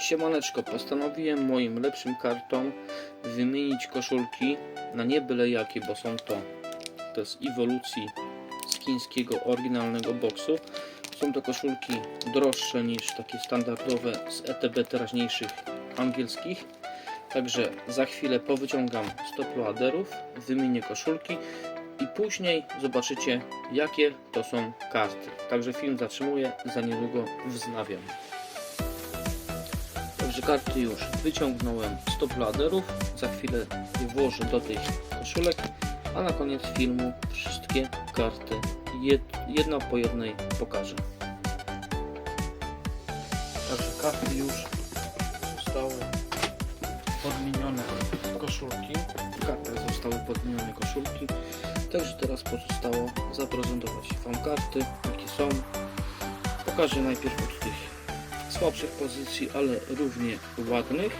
Siemaneczko, postanowiłem moim lepszym kartom wymienić koszulki na nie byle jakie, bo są to to z ewolucji z chińskiego oryginalnego boksu. Są to koszulki droższe niż takie standardowe z ETB teraźniejszych angielskich. Także za chwilę powyciągam stoploaderów, wymienię koszulki i później zobaczycie jakie to są karty. Także film zatrzymuję, za niedługo wznawiam. Także karty już wyciągnąłem z topladerów. Za chwilę je włożę do tych koszulek, a na koniec filmu wszystkie karty jed- jedna po jednej pokażę. Także karty już zostały podmienione koszulki. Karty zostały podmienione koszulki. Także teraz pozostało zaprezentować Wam karty, jakie są. Pokażę najpierw od tych słabszych pozycji, ale równie ładnych.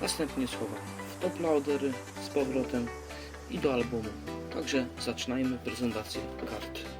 Następnie schowam w top loadery z powrotem i do albumu. Także zaczynajmy prezentację kart.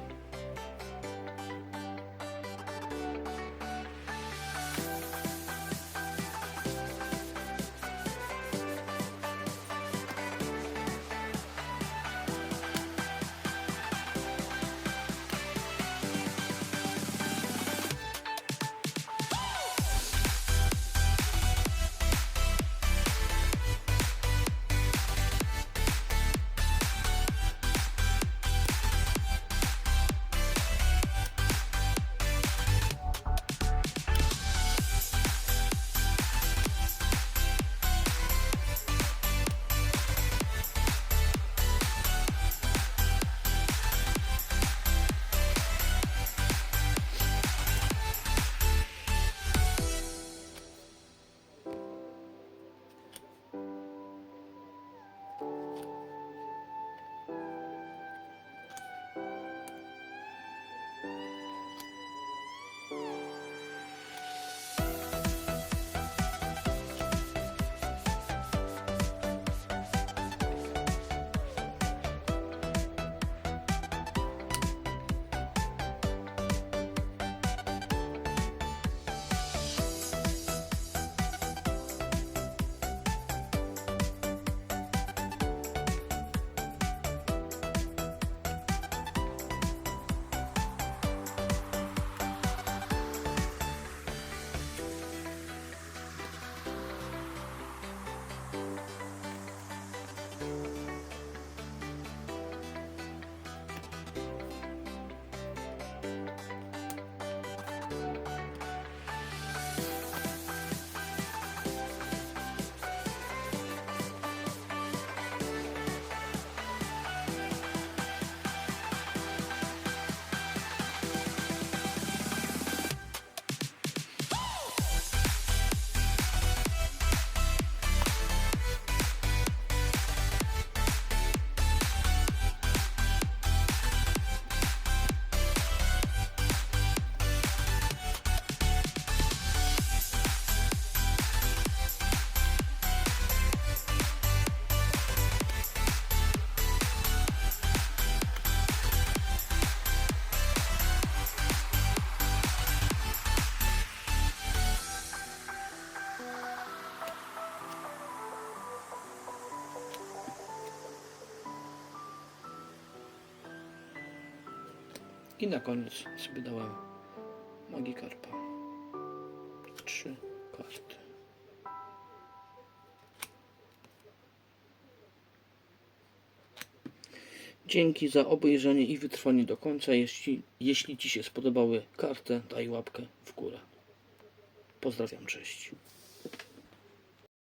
I na koniec sobie dałem Magikarpa. Trzy karty. Dzięki za obejrzenie i wytrwanie do końca. Jeśli, jeśli Ci się spodobały karty, daj łapkę w górę. Pozdrawiam, cześć.